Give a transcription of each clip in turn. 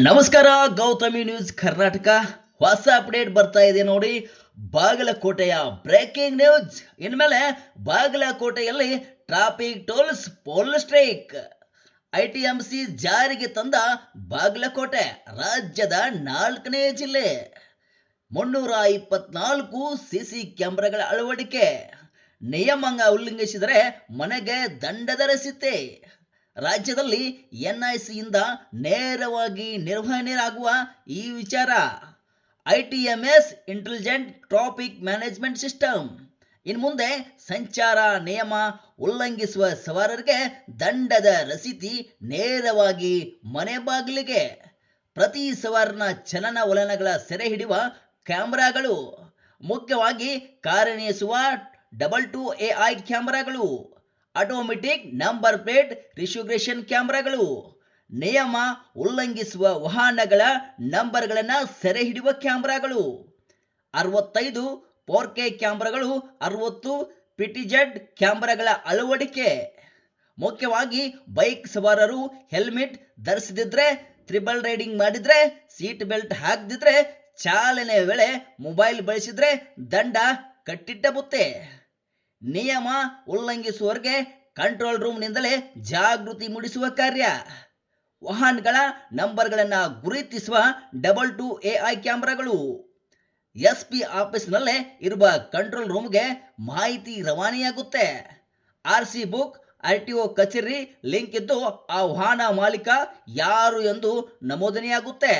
ನಮಸ್ಕಾರ, ಗೌತಮಿ ನ್ಯೂಸ್ ಕರ್ನಾಟಕ. ಹೊಸ ಅಪ್ಡೇಟ್ ಬರ್ತಾ ಇದೆ ನೋಡಿ. ಬಾಗಲಕೋಟೆಯ ಬ್ರೇಕಿಂಗ್ ನ್ಯೂಸ್. ಇನ್ಮೇಲೆ ಬಾಗಲಕೋಟೆಯಲ್ಲಿ traffic tolls pole strike. ITMC ಜಾರಿಗೆ ತಂದ ಬಾಗಲಕೋಟೆ, ರಾಜ್ಯದ ನಾಲ್ಕನೇ ಜಿಲ್ಲೆ. ಮುನ್ನೂರ ಇಪ್ಪತ್ನಾಲ್ಕು ಸಿಸಿ ಕ್ಯಾಮೆರಾಗಳ ಅಳವಡಿಕೆ. ನಿಯಮಾಂಗ ಉಲ್ಲಂಘಿಸಿದರೆ ಮನೆಗೆ ದಂಡ ರಸಿತೆ ರಾಜ್ಯದಲ್ಲಿ ಎನ್ಐಸಿಯಿಂದ ನೇರವಾಗಿ ನಿರ್ವಹಣೆಯಾಗುವ ಈ ವಿಚಾರ. ITMS intelligent traffic management system. ಇನ್ನು ಮುಂದೆ ಸಂಚಾರ ನಿಯಮ ಉಲ್ಲಂಘಿಸುವ ಸವಾರರಿಗೆ ದಂಡದ ರಸೀತಿ ನೇರವಾಗಿ ಮನೆ ಬಾಗಿಲಿಗೆ. ಪ್ರತಿ ಸವಾರನ ಚಲನವಲನಗಳ ಸೆರೆ ಹಿಡಿಯುವ ಕ್ಯಾಮ್ರಾಗಳು. ಮುಖ್ಯವಾಗಿ ಕಾರ್ಯನಿರ್ವಹಿಸುವ ಡಬಲ್ ಟು ಎಐ ಕ್ಯಾಮೆರಾಗಳು. ಆಟೋಮೆಟಿಕ್ ನಂಬರ್ ಪ್ಲೇಟ್ ರಿಶುಗ್ರೇಷನ್ ಕ್ಯಾಮ್ರಾಗಳು ನಿಯಮ ಉಲ್ಲಂಘಿಸುವ ವಾಹನಗಳ ನಂಬರ್ಗಳನ್ನು ಸೆರೆ ಹಿಡಿಯುವ ಕ್ಯಾಮೆರಾಗಳು. ಅರವತ್ತೈದು ಫೋರ್ ಕೆ ಕ್ಯಾಮ್ರಾಗಳು, ಅರವತ್ತು ಪಿಟಿಜೆಡ್ ಕ್ಯಾಮೆರಾಗಳ ಅಳವಡಿಕೆ. ಮುಖ್ಯವಾಗಿ ಬೈಕ್ ಸವಾರರು ಹೆಲ್ಮೆಟ್ ಧರಿಸದಿದ್ರೆ, ತ್ರಿಬಲ್ ರೈಡಿಂಗ್ ಮಾಡಿದ್ರೆ, ಸೀಟ್ ಬೆಲ್ಟ್ ಹಾಕದಿದ್ರೆ, ಚಾಲನೆ ವೇಳೆ ಮೊಬೈಲ್ ಬಳಸಿದ್ರೆ ದಂಡ ಕಟ್ಟಿಟ್ಟ ಬುತ್ತೆ ನಿಯಮ ಉಲ್ಲಂಘಿಸುವವರಿಗೆ ಕಂಟ್ರೋಲ್ ರೂಮ್ನಿಂದಲೇ ಜಾಗೃತಿ ಮೂಡಿಸುವ ಕಾರ್ಯ. ವಾಹನಗಳ ನಂಬರ್ಗಳನ್ನು ಗುರುತಿಸುವ ಡಬಲ್ ಟು ಎಐ ಕ್ಯಾಮೆರಾಗಳು. ಎಸ್ ಪಿ ಆಫೀಸ್ನಲ್ಲೇ ಇರುವ ಕಂಟ್ರೋಲ್ ರೂಮ್ಗೆ ಮಾಹಿತಿ ರವಾನೆಯಾಗುತ್ತೆ. R C book R T O ಕಚೇರಿ ಲಿಂಕ್ ಇದ್ದು ಆ ವಾಹನ ಮಾಲೀಕ ಯಾರು ಎಂದು ನಮೂದನೆಯಾಗುತ್ತೆ.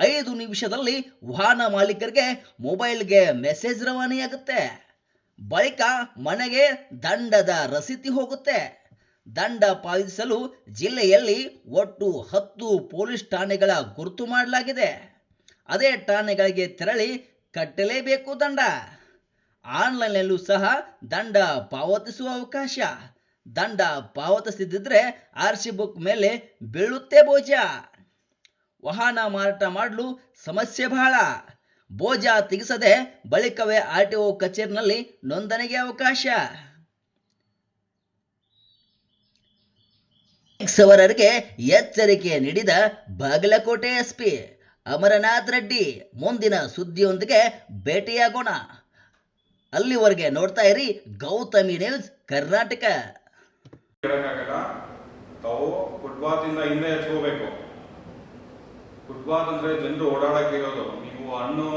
ಐದು ನಿಮಿಷದಲ್ಲಿ ವಾಹನ ಮಾಲೀಕರಿಗೆ ಮೊಬೈಲ್ಗೆ ಮೆಸೇಜ್ ರವಾನೆಯಾಗುತ್ತೆ. ಬಳಿಕ ಮನೆಗೆ ದಂಡದ ರಸೀತಿ ಹೋಗುತ್ತೆ. ದಂಡ ಪಾವತಿಸಲು ಜಿಲ್ಲೆಯಲ್ಲಿ ಒಟ್ಟು ಹತ್ತು ಪೊಲೀಸ್ ಠಾಣೆಗಳ ಗುರುತು ಮಾಡಲಾಗಿದೆ. ಅದೇ ಠಾಣೆಗಳಿಗೆ ತೆರಳಿ ಕಟ್ಟಲೇಬೇಕು ದಂಡ. ಆನ್ಲೈನ್ನಲ್ಲೂ ಸಹ ದಂಡ ಪಾವತಿಸುವ ಅವಕಾಶ. ದಂಡ ಪಾವತಿಸದಿದ್ದರೆ ಆರ್ ಸಿ ಬುಕ್ ಮೇಲೆ ಬೀಳುತ್ತೆ ಬೋಜ ವಾಹನ ಮಾರಾಟ ಮಾಡಲು ಸಮಸ್ಯೆ ಬಹಳ. ಬೋಜ ತೆಗೆಸದೆ ಬಳಿಕವೇ ಆರ್ ಟಿ ಒ ಕಚೇರಿನಲ್ಲಿ ನೋಂದಣಿಗೆ ಅವಕಾಶ. ಸವರರಿಗೆ ಎಚ್ಚರಿಕೆ ನೀಡಿದ ಬಾಗಲಕೋಟೆ ಎಸ್ಪಿ ಅಮರನಾಥ್ ರೆಡ್ಡಿ ಮುಂದಿನ ಸುದ್ದಿಯೊಂದಿಗೆ ಭೇಟಿಯಾಗೋಣ. ಅಲ್ಲಿವರೆಗೆ ನೋಡ್ತಾ ಇರಿ ಗೌತಮಿ ನ್ಯೂಸ್ ಕರ್ನಾಟಕ. ತಾವು ಇಂದ ಹಿಂದೆ ಫುಟ್ಪಾತ್ ಅಂದ್ರೆ ಜನರು ಓಡಾಡಕ್ಕೆ ಇರೋದು. ನೀವು ಹಣ್ಣು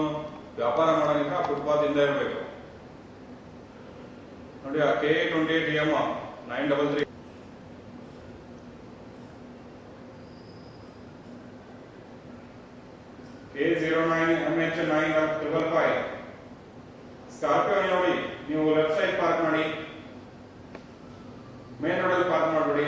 ವ್ಯಾಪಾರ ಮಾಡೋದ್ರಿಂದ ಫುಟ್ಪಾತ್ ಇಂದ ಇರಬೇಕು. ನೋಡಿ, ಆ K twenty eight M nine double three K zero nine M H nine triple five Scorpio ನೋಡಿ, ನೀವು ಲೆಫ್ಟ್ ಸೈಡ್ ಪಾರ್ಕ್ ಮಾಡಿ ಮೇನ್ ರೋಡಲ್ಲಿ ಪಾರ್ಕ್ ಮಾಡಬೇಡಿ.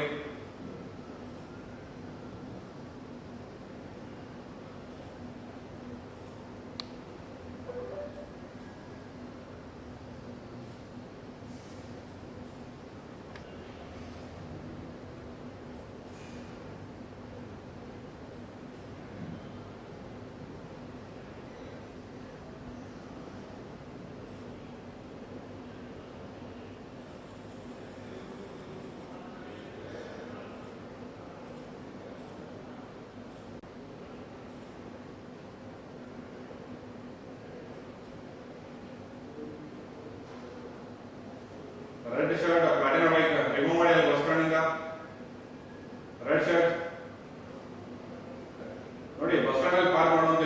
bárbaro.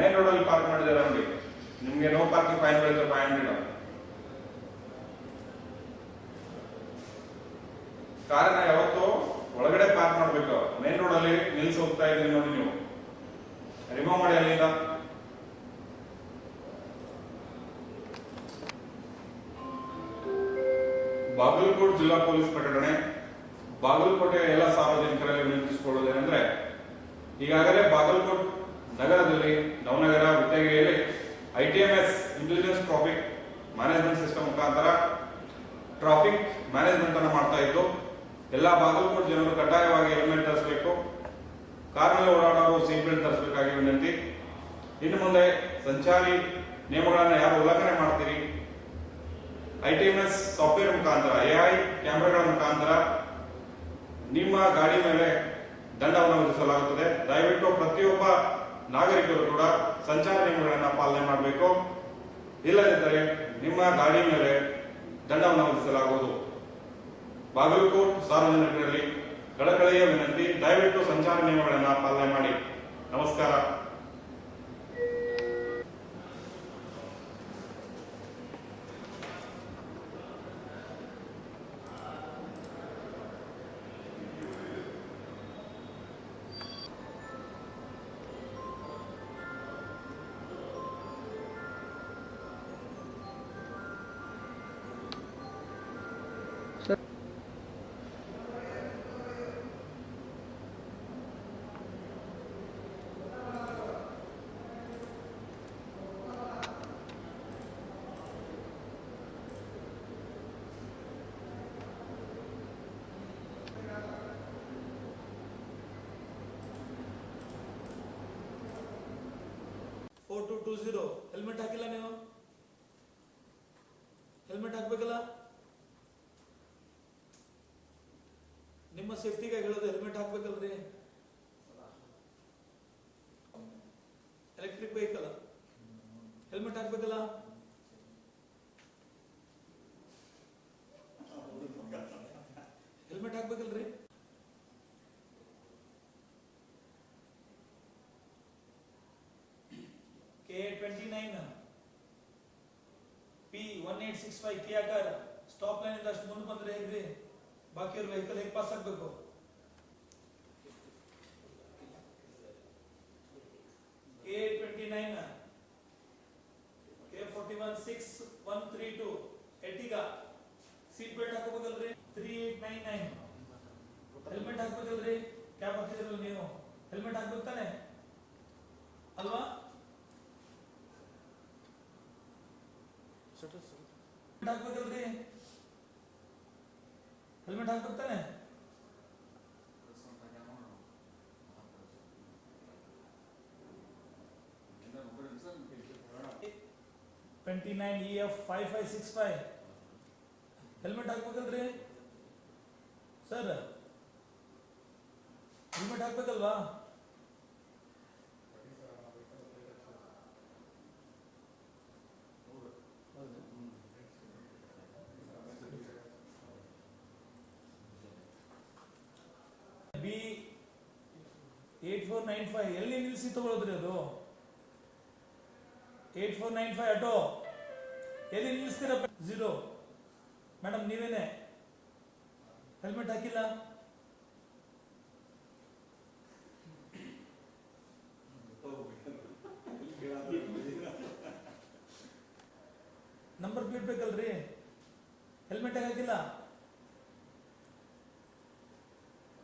ಮೇನ್ ರೋಡ್ ಅಲ್ಲಿ ಪಾರ್ಕ್ ಮಾಡಿದ್ದಾರೆ ನಮಗೆ ನಿಮಗೆ ನೋ ಪಾರ್ಕಿಂಗ್ ಫೈನ್ ಬೀಳುತ್ತೆ ಫೈವ್ ಹಂಡ್ರೆಡ್ ಕಾರನ್ನ ಯಾವತ್ತು ಒಳಗಡೆ ಪಾರ್ಕ್ ಮಾಡ್ಬೇಕು. ಮೇನ್ ರೋಡ್ ರೋಡಲ್ಲಿ ನಿಲ್ಸ್ ಹೋಗ್ತಾ ಇದ್ದೀರಿ ನೋಡಿ ನೀವು. ರಿಮೂವ್ ಮಾಡಿ ಅಲ್ಲಿಂದ. ಬಾಗಲಕೋಟೆ ಜಿಲ್ಲಾ ಪೊಲೀಸ್ ಪ್ರಕಟಣೆ. ಬಾಗಲಕೋಟೆಯ ಎಲ್ಲ ಸಾರ್ವಜನಿಕರಲ್ಲಿ ವಿನಂತಿಸಿಕೊಳ್ಳೋದೇನೆಂದ್ರೆ, ಈಗಾಗಲೇ ಬಾಗಲಕೋಟ್ ನಗರದಲ್ಲಿ, Navanagar, ವಿದ್ಯಾಗಿರಿಯಲ್ಲಿ ITMS intelligence traffic management system ಮುಖಾಂತರ ಟ್ರಾಫಿಕ್ ಮ್ಯಾನೇಜ್ಮೆಂಟ್ ಅನ್ನು ಮಾಡ್ತಾ ಇದ್ದು, ಎಲ್ಲ ಬಾಗಲಕೋಟೆ ಜನರು ಕಡ್ಡಾಯವಾಗಿ ಹೆಲ್ಮೆಟ್ ಧರಿಸಬೇಕು. ಕಾರಿನಲ್ಲಿ ಓಡಾಡಲು ಸೀಟ್ ಬೆಲ್ಟ್ ಧರಿಸಬೇಕಾಗಿ ವಿನಂತಿ. ಇನ್ನು ಮುಂದೆ ಸಂಚಾರಿ ನಿಯಮಗಳನ್ನು ಯಾರು ಉಲ್ಲಂಘನೆ ಮಾಡ್ತೀರಿ? ಐಟಿಎಂಎಸ್ ಸಾಫ್ಟ್ವೇರ್ ಮುಖಾಂತರ ಎಐ ಕ್ಯಾಮೆರಾಗಳ ಮುಖಾಂತರ ನಿಮ್ಮ ಗಾಡಿ ಮೇಲೆ ದಂಡವನ್ನು ವಿಧಿಸಲಾಗುತ್ತದೆ. ದಯವಿಟ್ಟು ಪ್ರತಿಯೊಬ್ಬ ನಾಗರಿಕರು ಕೂಡ ಸಂಚಾರ ನಿಯಮಗಳನ್ನು ಪಾಲನೆ ಮಾಡಬೇಕು. ಇಲ್ಲದಿದ್ದರೆ ನಿಮ್ಮ ಗಾಡಿ ಮೇಲೆ ದಂಡವನ್ನು ವಿಧಿಸಲಾಗುವುದು. ಬಾಗಲಕೋಟ್ ಸಾರ್ವಜನಿಕರಲ್ಲಿ ಕಳಕಳಿಯ ವಿನಂತಿ, ದಯವಿಟ್ಟು ಸಂಚಾರ ನಿಯಮಗಳನ್ನು ಪಾಲನೆ ಮಾಡಿ. ನಮಸ್ಕಾರ. Four two two zero helmet ಹಾಕಿಲ್ಲ ನೀವು? ಹೆಲ್ಮೆಟ್ ಹಾಕ್ಬೇಕಲ್ಲ? ನಿಮ್ಮ ಸೇಫ್ಟಿಗಾಗಿ ಹೇಳೋದು ಹೆಲ್ಮೆಟ್ ಹಾಕ್ಬೇಕಲ್ರಿ. ಎಲೆಕ್ಟ್ರಿಕ್ ವೆಹಿಕಲ್ ಹೆಲ್ಮೆಟ್ ಹಾಕ್ಬೇಕಲ್ಲ helmet ಹಾಕ್ಬೇಕಲ್ರಿ K twenty nine P one eight six five K ಆಕಾರ ಸ್ಟಾಪ್ ಲೈನ್ ಇಂದ ಅಷ್ಟು ಮುಂದೆ ಬಂದ್ರೆ ಹೇಗ್ರಿ? ಬಾಕಿಯವ್ರ ವೆಹಿಕಲ್ ಹೇಗೆ ಪಾಸ್ ಆಗ್ಬೇಕು? K twenty nine K forty one six one three two ಎಟಿಗಾ seat belt ಹಾಕೋಬೇಕಲ್ರಿ? Three eight nine nine helmet ಹಾಕ್ಬೇಕಲ್ರಿ? Cab ಹಾಕಿದ್ರಲ್ಲ ನೀವು. ಹೆಲ್ಮೆಟ್ ಹಾಕ್ಬೇಕು ತಾನೆ? ಹೆಲ್ಮೆಟ್ ಹಾಕ್ಬೇಕಲ್ರಿ ಹೆಲ್ಮೆಟ್ ಹಾಕ್ಬೇಕು ತಾನೆ twenty nine E F five five six five helmet ಹಾಕ್ಬೇಕಲ್ರಿ sir helmet ಹಾಕ್ಬೇಕಲ್ವಾ B eight four nine five ಎಲ್ಲಿ ನಿಲ್ಲಿಸಿ ತಗೊಳೋದ್ರಿ ಅದು? Eight four nine five auto ಎಲ್ಲಿ ನಿಲ್ಲಿಸ್ತೀರ ಝೀರೋ ಮೇಡಮ್, ನೀವೇನೆ. ಹೆಲ್ಮೆಟ್ ಹಾಕಿಲ್ಲ? ನಂಬರ್ ಪ್ಲೇಟ್ ಬೇಕಲ್ರಿ? ಹೆಲ್ಮೆಟ್ ಹಾಕಿಲ್ಲ?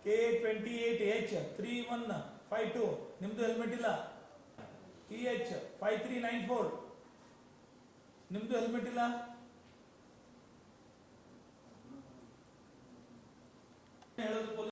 K twenty eight H three one five two ನಿಮ್ದು ಹೆಲ್ಮೆಟ್ ಇಲ್ಲ? T H five three nine four ನಿಮ್ದು ಹೆಲ್ಮೆಟ್ ಇಲ್ಲ?